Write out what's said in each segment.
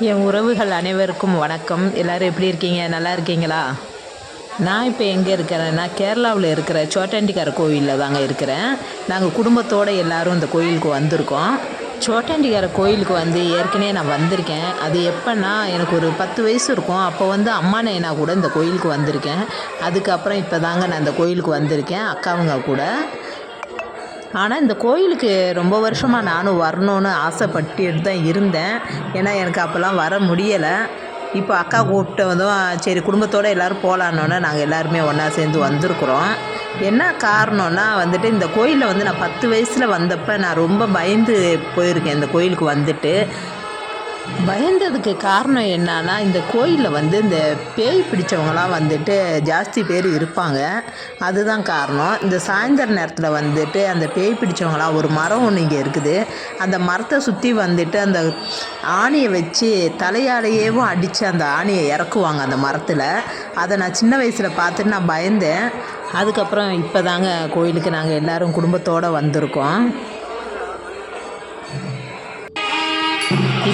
என் உறவுகள் அனைவருக்கும் வணக்கம். எல்லோரும் எப்படி இருக்கீங்க? நல்லா இருக்கீங்களா? நான் இப்போ எங்கே இருக்கிறேன்னா கேரளாவில் இருக்கிற சோட்டாண்டிக்கார கோவிலில் தாங்க இருக்கிறேன். நாங்கள் குடும்பத்தோடு எல்லோரும் இந்த கோயிலுக்கு வந்திருக்கோம். சோட்டாண்டிக்கார கோயிலுக்கு வந்து ஏற்கனவே நான் வந்திருக்கேன். அது எப்போன்னா எனக்கு ஒரு பத்து வயசு இருக்கும். அப்போ வந்து அம்மா நைனா கூட இந்த கோயிலுக்கு வந்திருக்கேன். அதுக்கப்புறம் இப்போ தாங்க நான் இந்த கோயிலுக்கு வந்திருக்கேன். அக்காவுங்க கூட. ஆனால் இந்த கோயிலுக்கு ரொம்ப வருஷமாக நானும் வரணும்னு ஆசைப்பட்டுட்டு தான் இருந்தேன். ஏன்னா எனக்கு அப்போல்லாம் வர முடியலை. இப்போ அக்கா கூப்பிட்டு வந்தும் சரி குடும்பத்தோடு எல்லோரும் போகலான்னொன்னே நாங்கள் எல்லாருமே ஒன்றா சேர்ந்து வந்திருக்குறோம். என்ன காரணம்னா வந்துட்டு இந்த கோயிலில் வந்து நான் பத்து வயசில் வந்தப்போ நான் ரொம்ப பயந்து போயிருக்கேன். இந்த கோயிலுக்கு வந்துட்டு பயந்ததுக்கு காரணம் என்னன்னா இந்த கோயிலில் வந்து இந்த பேய் பிடிச்சவங்களாம் வந்துட்டு ஜாஸ்தி பேர் இருப்பாங்க. அதுதான் காரணம். இந்த சாயந்தர நேரத்தில் வந்துட்டு அந்த பேய் பிடிச்சவங்களாம் ஒரு மரம் ஒன்று இங்கே இருக்குது. அந்த மரத்தை சுற்றி வந்துட்டு அந்த ஆணியை வச்சு தலையாலேயேவும் அடித்து அந்த ஆணியை இறக்குவாங்க அந்த மரத்தில். அதை நான் சின்ன வயசில் பார்த்துட்டு நான் பயந்தேன். அதுக்கப்புறம் இப்போ தாங்க கோயிலுக்கு நாங்கள் எல்லோரும் குடும்பத்தோடு வந்திருக்கோம்.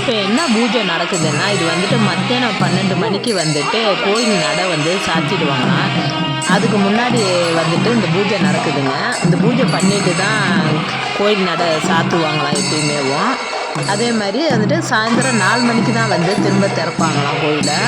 இப்போ என்ன பூஜை நடக்குதுன்னா இது வந்துட்டு மத்தியானம் பன்னெண்டு மணிக்கு வந்துட்டு கோயில் நடை வந்து சாத்திடுவாங்க. அதுக்கு முன்னாடி வந்துட்டு இந்த பூஜை நடக்குதுங்க. இந்த பூஜை பண்ணிட்டு தான் கோயில் நடை சாத்துவாங்களாம் எப்பயுமேவும். அதே மாதிரி வந்துட்டு சாயந்தரம் நாலு மணிக்கு தான் வந்து திரும்ப திறப்பாங்களாம் கோயிலை.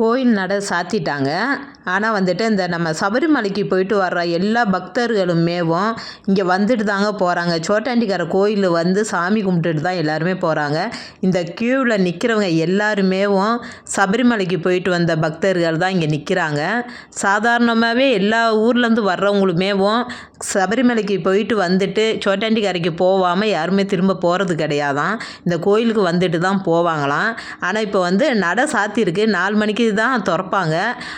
கோயில் நட சாத்திட்டாங்க. ஆனால் வந்துட்டு இந்த நம்ம சபரிமலைக்கு போயிட்டு வர்ற எல்லா பக்தர்களுமேவும் இங்கே வந்துட்டு தாங்க போகிறாங்க சோட்டாண்டிக்கார கோயில் வந்து சாமி கும்பிட்டுட்டு தான் எல்லாருமே போகிறாங்க இந்த க்யூவில் நிற்கிறவங்க எல்லாருமேவும் சபரிமலைக்கு போயிட்டு வந்த பக்தர்கள் தான் இங்கே நிற்கிறாங்க சாதாரணமாகவே எல்லா ஊர்லேருந்து வர்றவங்களுமேவும் சபரிமலைக்கு போயிட்டு வந்துட்டு சோட்டாண்டிக்காரைக்கு போகாமல் யாருமே திரும்ப போகிறது கிடையாதான். இந்த கோயிலுக்கு வந்துட்டு தான் போவாங்களாம். ஆனால் இப்போ வந்து நட சாத்தியிருக்கு நாலு மணிக்கு தான் திறப்பாங்க.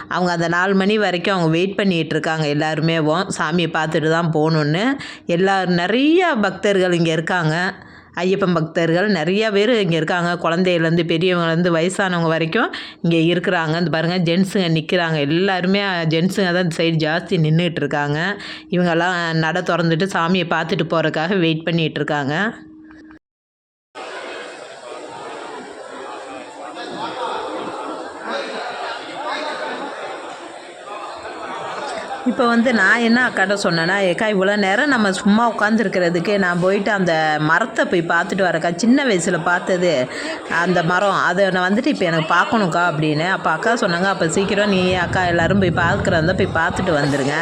அவங்க அந்த நாலு மணி வரைக்கும் அவங்க வெயிட் பண்ணிகிட்டு இருக்காங்க எல்லாருமேவும். சாமியை பார்த்துட்டு தான் போகணுன்னு எல்லா நிறையா பக்தர்கள் இங்கே இருக்காங்க. ஐயப்பன் பக்தர்கள் நிறையா பேர் இங்கே இருக்காங்க. குழந்தையிலேருந்து பெரியவங்கலேருந்து வயசானவங்க வரைக்கும் இங்கே இருக்கிறாங்க. இந்த பாருங்கள் ஜென்ஸுங்க நிற்கிறாங்க எல்லாருமே ஜென்ஸுங்க தான் இந்த சைடு ஜாஸ்தி நின்றுட்டு இருக்காங்க. இவங்கெல்லாம் நட திறந்துட்டு சாமியை பார்த்துட்டு போகிறதுக்காக வெயிட் பண்ணிகிட்டு இப்போ வந்து நான் என்ன அக்காட்ட சொன்னேன்னா ஏக்கா இவ்வளோ நேரம் நம்ம சும்மா உட்காந்துருக்கிறதுக்கு நான் போயிட்டு அந்த மரத்தை போய் பார்த்துட்டு வரக்கா. சின்ன வயசில் பார்த்தது அந்த மரம். அதை நான் வந்துட்டு இப்போ எனக்கு பார்க்கணுக்கா அப்படின்னு. அப்போ அக்கா சொன்னாங்க அப்போ சீக்கிரம் நீ அக்கா எல்லோரும் போய் பார்க்குறதா போய் பார்த்துட்டு வந்துடுங்க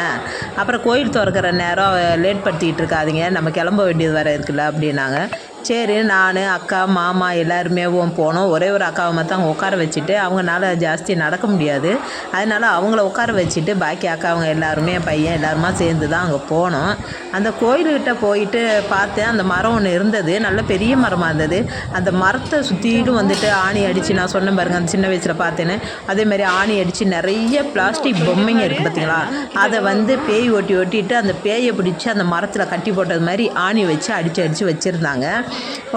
அப்புறம் கோயில் திறக்கிற நேரம் லேட் படுத்திக்கிட்டு இருக்காதிங்க. நம்ம கிளம்ப வேண்டியது வர இருக்குல்ல அப்படின்னாங்க. சரி நான் அக்கா மாமா எல்லாருமே போனோம் ஒரே ஒரு அக்காவை மட்டும் உட்கார வச்சுட்டு அவங்களால ஜாஸ்தி நடக்க முடியாது. அதனால் அவங்கள உட்கார வச்சுட்டு பாக்கி அக்காவங்க எல்லாருமே பையன் எல்லாருமா சேர்ந்து தான் அங்கே போனோம். அந்த கோயில்கிட்ட போயிட்டு பார்த்தேன் அந்த மரம் ஒன்று இருந்தது. நல்ல பெரிய மரமாக இருந்தது. அந்த மரத்தை சுற்றிலும் வந்துட்டு ஆணி அடித்து நான் சொன்ன பாருங்க அந்த சின்ன வயசில் பார்த்தேன்னு. அதேமாதிரி ஆணி அடித்து நிறைய பிளாஸ்டிக் பொம்மைங்க இருக்குது பார்த்தீங்களா அதை வந்து பேய் ஒட்டி ஒட்டிட்டு அந்த பேயை பிடிச்சி அந்த மரத்தில் கட்டி போட்டது மாதிரி ஆணி வச்சு அடித்து அடித்து வச்சுருந்தாங்க.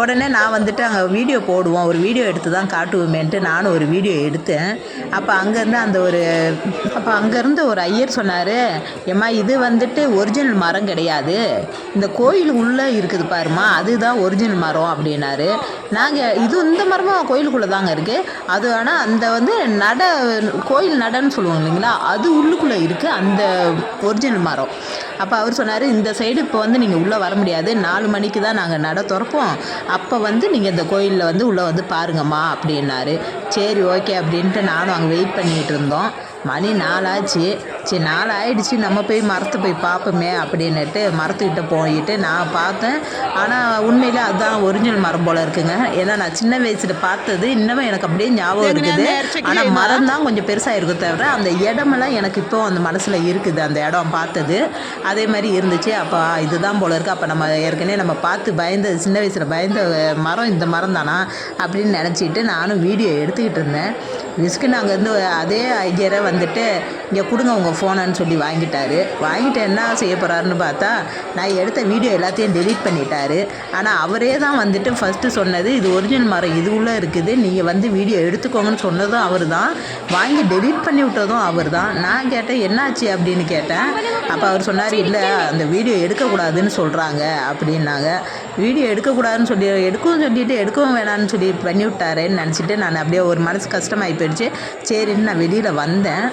உடனே நான் வந்துட்டு அங்கே வீடியோ போடுவோம். ஒரு வீடியோ எடுத்து தான் காட்டுவோமேன்ட்டு நானும் ஒரு வீடியோ எடுத்தேன். அப்போ அங்கேருந்து அந்த ஒரு அப்போ அங்கேருந்து ஒரு ஐயர் சொன்னார் ஏம்மா இது வந்துட்டு ஒரிஜினல் மரம் கிடையாது. இந்த கோயில் உள்ளே இருக்குது பாருமா அதுதான் ஒரிஜினல் மரம் அப்படின்னாரு. நாங்கள் இது இந்த மரமும் கோயிலுக்குள்ளே தாங்க இருக்குது அது ஆனால் அந்த வந்து நட கோயில் நடன்னு சொல்லுவாங்க இல்லைங்களா அது உள்ளுக்குள்ளே இருக்குது அந்த ஒரிஜினல் மரம். அப்போ அவர் சொன்னார் இந்த சைடு இப்போ வந்து நீங்கள் உள்ளே வர முடியாது. நாலு மணிக்கு தான் நாங்கள் நட திறப்போம். அப்போ வந்து நீங்கள் இந்த கோயிலில் வந்து உள்ளே வந்து பாருங்கம்மா அப்படின்னாரு. சரி ஓகே அப்படின்ட்டு நானும் அங்கே வெயிட் பண்ணிகிட்டு இருந்தோம். மணி நாலாச்சு. சரி நாள் ஆயிடுச்சு நம்ம போய் மரத்தை போய் பார்ப்போமே அப்படின்னுட்டு மரத்துக்கிட்ட போயிட்டு நான் பார்த்தேன். ஆனால் உண்மையிலே அதுதான் ஒரிஜினல் மரம் போல் இருக்குங்க. ஏன்னா நான் சின்ன வயசில் பார்த்தது இன்னமும் எனக்கு அப்படியே ஞாபகம் இருக்குது. ஆனால் மரம் தான் கொஞ்சம் பெருசாக இருக்கும் தவிர அந்த இடமெல்லாம் எனக்கு இப்போ அந்த மனசில் இருக்குது. அந்த இடம் பார்த்தது. அதே மாதிரி இருந்துச்சு. அப்போ இதுதான் போல இருக்குது அப்போ நம்ம ஏற்கனவே நம்ம பார்த்து பயந்த சின்ன வயசில் பயந்த மரம் இந்த மரம் தானா அப்படின்னு நினச்சிட்டு நானும் வீடியோ எடுத்துக்கிட்டு இருந்தேன். விஸ்குன்னு அங்கேருந்து அதே ஐடியரை வந்துட்டு இங்கே கொடுங்க உங்கள் ஃபோனுன்னு சொல்லி வாங்கிட்டார். வாங்கிட்டு என்ன செய்ய போகிறாருன்னு பார்த்தா நான் எடுத்த வீடியோ எல்லாத்தையும் டெலீட் பண்ணிட்டாரு. ஆனால் அவரே தான் வந்துட்டு ஃபஸ்ட்டு சொன்னது இது ஒரிஜினல் மரம் இது உள்ளே இருக்குது நீங்கள் வந்து வீடியோ எடுத்துக்கோங்கன்னு சொன்னதும் அவர் தான். வாங்கி டெலீட் பண்ணி விட்டதும் அவர் தான். நான் கேட்டேன் என்னாச்சு? அப்படின்னு கேட்டேன். அப்போ அவர் சொன்னார் இல்லை அந்த வீடியோ எடுக்கக்கூடாதுன்னு சொல்கிறாங்க அப்படின்னாங்க. வீடியோ எடுக்கக்கூடாதுன்னு சொல்லி எடுக்கவும் சொல்லிட்டு எடுக்கவும் வேணாம்னு சொல்லி பண்ணி விட்டாரேன்னு நினச்சிட்டு நான் அப்படியே ஒரு மனசு கஷ்டமாகி போயிடுச்சு. சரின்னு நான் வெளியில் வந்தேன்.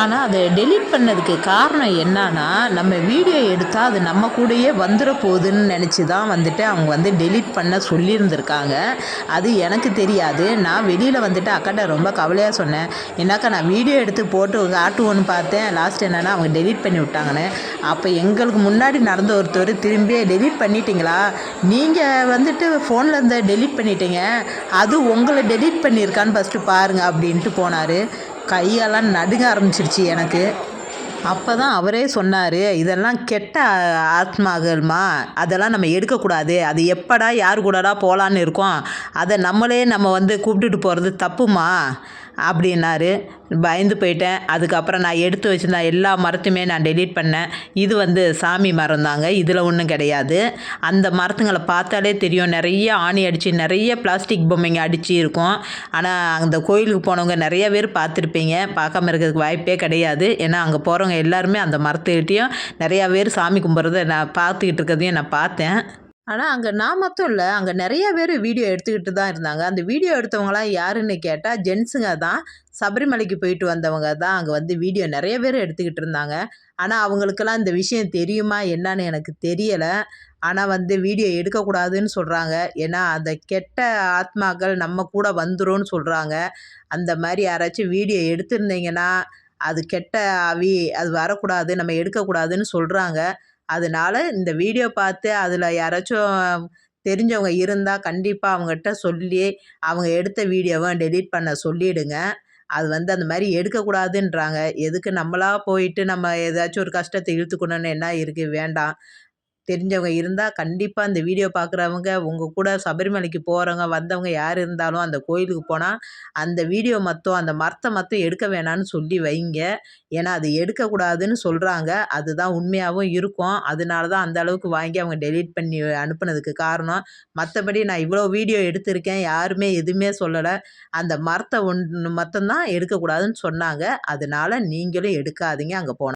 ஆனால் அதை டெலிட் பண்ணதுக்கு காரணம் என்னன்னா நம்ம வீடியோ எடுத்தால் அது நம்ம கூடயே வந்துட போகுதுன்னு நினச்சி தான் வந்துட்டு அவங்க வந்து டெலிட் பண்ண சொல்லியிருந்திருக்காங்க. அது எனக்கு தெரியாது. நான் வெளியில் வந்துட்டு அக்காட்ட ரொம்ப கவலையாக சொன்னேன். என்னக்கா நான் வீடியோ எடுத்து போட்டு காட்டுவோன்னு பார்த்தேன். லாஸ்ட் என்னென்னா அவங்க டெலிட் பண்ணி விட்டாங்கன்னு. அப்போ எங்களுக்கு முன்னாடி நடந்த ஒருத்தர் திரும்பி டெலிட் பண்ணிட்டீங்களா? நீங்கள் வந்துட்டு ஃபோனில் இருந்த டெலீட் பண்ணிட்டீங்க. அது உங்களை டெலிட் பண்ணியிருக்கான்னு ஃபஸ்ட்டு பாருங்கள் அப்படின்ட்டு போனார். கையெல்லாம் நடுங்க ஆரம்பிச்சிருச்சு எனக்கு. அப்போ தான் அவரே சொன்னார் இதெல்லாம் கெட்ட ஆத்மாகள்மா. அதெல்லாம் நம்ம எடுக்கக்கூடாது. அது எப்படா யார் கூடடா போகலான்னு இருக்கோம். அதை நம்மளே நம்ம வந்து கூப்பிட்டுட்டு போகிறது தப்புமா? அப்படின்னாரு. பயந்து போயிட்டேன். அதுக்கப்புறம் நான் எடுத்து வச்சுருந்த எல்லா மரத்தையுமே நான் டெலீட் பண்ணேன். இது வந்து சாமி மரம் தாங்க. இதில் ஒன்றும் கிடையாது. அந்த மரத்துங்களை பார்த்தாலே தெரியும். நிறைய ஆணி அடித்து நிறைய பிளாஸ்டிக் பொம்மைங்க அடித்து இருக்கும். ஆனால் அந்த கோயிலுக்கு போனவங்க நிறைய பேர் பார்த்துருப்பீங்க. பார்க்காம இருக்கிறதுக்கு வாய்ப்பே கிடையாது. ஏன்னா அங்கே போகிறவங்க எல்லாருமே அந்த மரத்துக்கிட்டேயும் நிறையா பேர் சாமி கும்பிட்றத நான் பார்த்துக்கிட்டு இருக்கிறதையும் நான் பார்த்தேன். ஆனால் அங்கே நான் மட்டும் இல்லை. அங்கே நிறைய பேர் வீடியோ எடுத்துக்கிட்டு தான் இருந்தாங்க. அந்த வீடியோ எடுத்தவங்களாம் யாருன்னு கேட்டால் ஜென்ஸுங்க தான். சபரிமலைக்கு போயிட்டு வந்தவங்க தான் அங்கே வந்து வீடியோ நிறைய பேர் எடுத்துக்கிட்டு இருந்தாங்க. ஆனால் அவங்களுக்கெல்லாம் இந்த விஷயம் தெரியுமா? என்னன்னு எனக்கு தெரியலை. ஆனால் வந்து வீடியோ எடுக்கக்கூடாதுன்னு சொல்கிறாங்க ஏன்னா அந்த கெட்ட ஆத்மாக்கள் நம்ம கூட வந்துடும் சொல்கிறாங்க அந்த மாதிரி யாராச்சும் வீடியோ எடுத்திருந்தீங்கன்னா அது கெட்ட ஆவி அது வரக்கூடாது. நம்ம எடுக்கக்கூடாதுன்னு சொல்கிறாங்க அதனால இந்த வீடியோ பார்த்து அதில் யாராச்சும் தெரிஞ்சவங்க இருந்தால் கண்டிப்பாக அவங்ககிட்ட சொல்லி அவங்க எடுத்த வீடியோவை டெலீட் பண்ண சொல்லிவிடுங்க அது வந்து அந்த மாதிரி எடுக்கக்கூடாதுன்றாங்க எதுக்கு நம்மளாக போயிட்டு நம்ம ஏதாச்சும் ஒரு கஷ்டத்தை இழுத்துக்கணுன்னு என்ன இருக்குது வேண்டாம். தெரிஞ்சவங்க இருந்தால் கண்டிப்பாக இந்த வீடியோ பார்க்குறவங்க உங்கள் கூட சபரிமலைக்கு போகிறவங்க வந்தவங்க யார் இருந்தாலும் அந்த கோயிலுக்கு போனால் அந்த வீடியோ மொத்தம் அந்த மரத்தை மொத்தம் எடுக்க வேணான்னு சொல்லி வைங்க. ஏன்னா அது எடுக்கக்கூடாதுன்னு சொல்கிறாங்க அதுதான் உண்மையாகவும் இருக்கும். அதனால தான் அந்த அளவுக்கு வாங்கி அவங்க டெலீட் பண்ணி அனுப்புனதுக்கு காரணம். மற்றபடி நான் இவ்வளோ வீடியோ எடுத்திருக்கேன். யாருமே எதுவுமே சொல்லலை. அந்த மரத்தை ஒன்று மட்டும்தான் எடுக்கக்கூடாதுன்னு சொன்னாங்க. அதனால நீங்களும் எடுக்காதீங்க. அங்கே போனால்